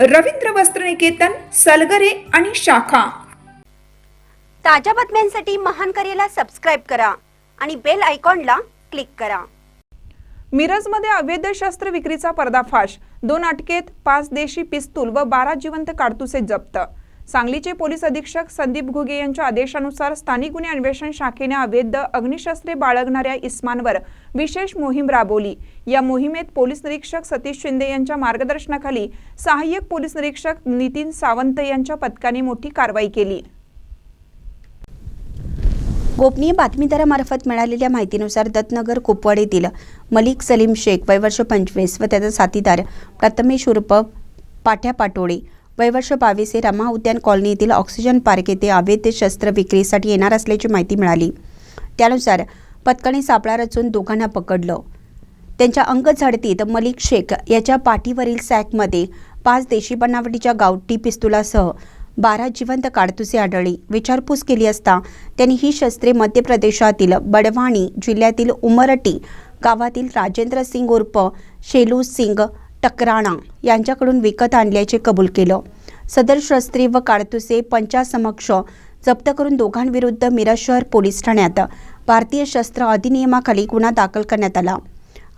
रवींद्र वस्त्रनिकेतन सलगरे आणि शाखा. ताज्या बातम्यांसाठी महान करेला सबस्क्राईब करा आणि बेल आयकॉनला क्लिक करा. मिरजमध्ये अवैध शस्त्र विक्रीचा पर्दाफाश. दोन अटकेत पाच देशी पिस्तूल व बारा जिवंत काडतुसे जप्त. सांगलीचे पोलीस अधीक्षक संदीप घुगे यांच्या आदेशानुसार स्थानिक गुन्हे अन्वेषण शाखेने अवैध अग्निशस्त्रे बाळगणाऱ्या इस्मांवर विशेष मोहीम राबवली. या मोहिमेत पोलीस निरीक्षक सतीश शिंदे यांच्या मार्गदर्शनाखाली सहाय्यक पोलीस निरीक्षक नितीन सावंत यांच्या पथकाने मोठी कारवाई केली. गोपनीय बातमीदारामार्फत मिळालेल्या माहितीनुसार दत्तनगर कुपवाड येथील मलिक सलीम शेख वयवर्ष पंचवीस व त्याचा साथीदार प्रथमेश उर्फ पाठ्या पाटोळे वयवर्ष बावीस हे रमा उद्यान कॉलनी येथील ऑक्सिजन पार्क येथे अवैध शस्त्र विक्रीसाठी येणार असल्याची माहिती मिळाली. त्यानुसार पथकाने सापळा रचून दोघांना पकडलं. त्यांच्या अंक झडतीत मलिक शेख याच्या पाठीवरील सॅकमध्ये पाच देशी बनावटीच्या गावठी पिस्तुलासह बारा जिवंत काडतुसे आढळली. विचारपूस केली असता त्यांनी ही शस्त्रे मध्य प्रदेशातील बडवाणी जिल्ह्यातील उमरटी गावातील राजेंद्र सिंग उर्फ शेलू सिंग टकराणा यांच्याकडून विकत आणल्याचे कबूल केलं. सदर शस्त्री व काडतुसे पंचासमक्ष जप्त करून दोघांविरुद्ध मिरज शहर पोलीस ठाण्यात भारतीय शस्त्र अधिनियमाखाली गुन्हा दाखल करण्यात आला.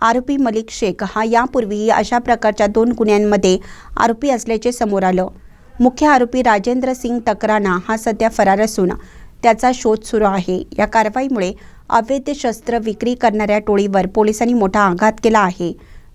आरोपी मलिक शेख हा यापूर्वीही अशा प्रकारच्या दोन गुन्ह्यांमध्ये आरोपी असल्याचे समोर आलं. मुख्य आरोपी राजेंद्र सिंग तक्राना हा सध्या फरार असून त्याचा शोध सुरू आहे. या कारवाईमुळे अवैध शस्त्र विक्री करणाऱ्या टोळीवर पोलिसांनी मोठा आघात केला आहे.